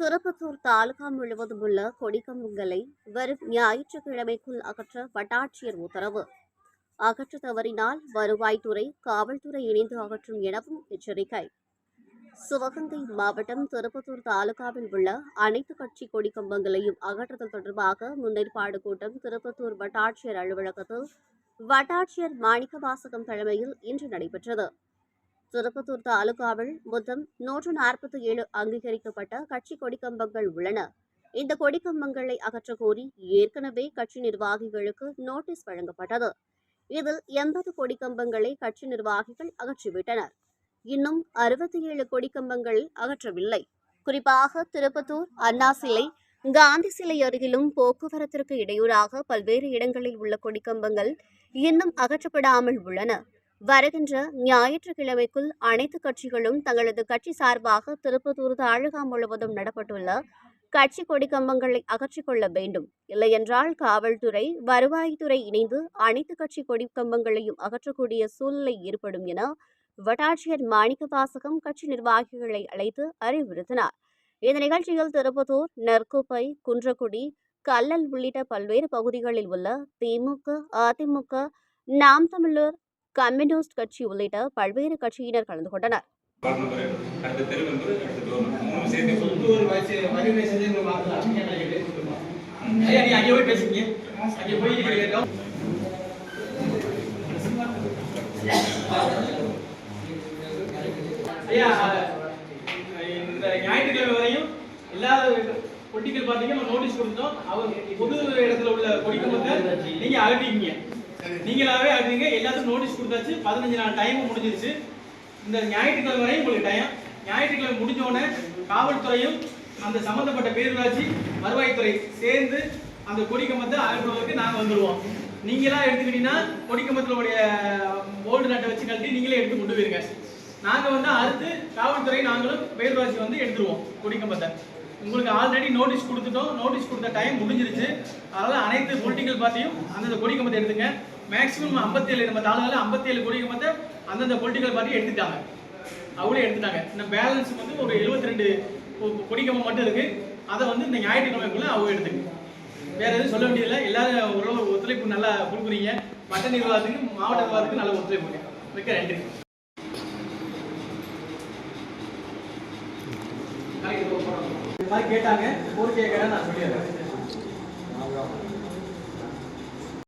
திருப்பத்தூர் தாலுகா முழுவதும் உள்ள கொடிக்கம்பங்களை வரும் ஞாயிற்றுக்கிழமைக்குள் அகற்ற வட்டாட்சியர் உத்தரவு. அகற்ற தவறினால் வருவாய்த்துறை காவல்துறை இணைந்து அகற்றும் எனவும் எச்சரிக்கை. சிவகங்கை மாவட்டம் திருப்பத்தூர் தாலுகாவில் உள்ள அனைத்து கட்சி கொடிக்கம்பங்களையும் அகற்றுதல் தொடர்பாக முன்னேற்பாடு கூட்டம் திருப்பத்தூர் வட்டாட்சியர் அலுவலகத்தில் வட்டாட்சியர் மாணிக்கவாசகம் தலைமையில் இன்று நடைபெற்றது. திருப்பத்தூர் தாலுகாவில் மொத்தம் நூற்று நாற்பத்தி ஏழு அங்கீகரிக்கப்பட்ட கட்சி கொடிக்கம்பங்கள் உள்ளன. இந்த கொடிக்கம்பங்களை அகற்றக்கோரி ஏற்கனவே கட்சி நிர்வாகிகளுக்கு நோட்டீஸ் வழங்கப்பட்டது. இதில் எண்பது கொடிக்கம்பங்களை கட்சி நிர்வாகிகள் அகற்றிவிட்டனர். இன்னும் அறுபத்தி ஏழு கொடிக்கம்பங்களை அகற்றவில்லை. குறிப்பாக திருப்பத்தூர் அண்ணா சிலை காந்தி சிலை அருகிலும் போக்குவரத்திற்கு இடையூறாக பல்வேறு இடங்களில் உள்ள கொடிக்கம்பங்கள் இன்னும் அகற்றப்படாமல் உள்ளன. வருகின்ற ஞாயிற்றுக்கிழமைக்குள் அனைத்து கட்சிகளும் தங்களது கட்சி சார்பாக திருப்பத்தூர் தாலுகா முழுவதும் நடப்பட்டுள்ள கட்சி கொடிக்கம்பங்களை கம்பங்களை அகற்றிக்கொள்ள வேண்டும். இல்லையென்றால் காவல்துறை வருவாய்த்துறை இணைந்து அனைத்து கட்சி கொடி கம்பங்களையும் அகற்றக்கூடிய சூழ்நிலை ஏற்படும் என வட்டாட்சியர் மாணிக்க வாசகம் கட்சி நிர்வாகிகளை அழைத்து அறிவுறுத்தினார். இந்த நிகழ்ச்சியில் திருப்பத்தூர் நெற்குப்பை குன்றக்குடி கல்லல் உள்ளிட்ட பல்வேறு பகுதிகளில் உள்ள திமுக அதிமுக நாம் தமிழர் கம்யூனிஸ்ட் கட்சி உள்ளிட்ட பல்வேறு கட்சியினர் கலந்து கொண்டனர். இந்த ஞாயிற்றுக்கிழமை வரையும் எல்லா பொட்டிக்கல் பார்த்தீங்கன்னா நோட்டீஸ் கொடுத்தோம் அவர் பொது இடத்துல உள்ள கொடிக்கம்பத்தை நீங்க அகட்டிக்கீங்க நீங்களாவே அகட்டிங்க எல்லாத்துக்கும் நோட்டீஸ் கொடுத்தாச்சு. பதினஞ்சு நாள் டைம் முடிஞ்சிருச்சு. இந்த ஞாயிற்றுக்கிழமை வரையும் உங்களுக்கு டைம் ஞாயிற்றுக்கிழமை முடிஞ்ச உடனே காவல்துறையும் அந்த சம்பந்தப்பட்ட பேரூராட்சி வருவாய்த்துறை சேர்ந்து அந்த கொடிக்கம்பத்தை அகற்றுவதற்கு நாங்கள் வந்துடுவோம் நீங்களா எடுத்துக்கிட்டீங்கன்னா கொடிக்கம்பத்தினுடைய போல்டு நட்டை வச்சு கழட்டி நீங்களே எடுத்து கொண்டு போயிருங்க. நாங்கள் வந்து அடுத்து காவல்துறை நாங்களும் பேரூராட்சி வந்து எடுத்துருவோம் கொடிக்கம்பத்தை உங்களுக்கு ஆல்ரெடி நோட்டீஸ் கொடுத்துட்டோம். நோட்டீஸ் கொடுத்த டைம் முடிஞ்சிருச்சு. அதனால் பார்ட்டியும் அந்தந்த கொடிக்கம்பத்தை எடுத்துங்க. மேக்ஸிமம் ஐம்பத்தேழு நம்ம தாளுகளில் ஐம்பத்தேழு கொடிக்கம்பத்தை அந்தந்த பொலிட்டிக்கல் பார்ட்டி எடுத்துட்டாங்க. அவங்களே எடுத்துட்டாங்க. இந்த பேலன்ஸ் வந்து ஒரு 72 ரெண்டு கொடிக்கம்பம் மட்டும் இருக்கு. அதை வந்து இந்த ஞாயிற்றுக்கிழமைக்குள்ள அவங்க எடுத்துங்க. வேற எதுவும் சொல்ல வேண்டியதில்லை. எல்லாரும் ஓரளவு ஒத்துழைப்பு நல்லா கொடுக்குறீங்க. மட்ட நிர்வாகத்துக்கு மாவட்ட நிர்வாகத்துக்கு நல்ல ஒத்துழைப்பு மிக்க நன்றி. இது மாதிரி கேட்டாங்க. கோரிக்கையை கேட்டா நான் சொல்லிடுறேன்.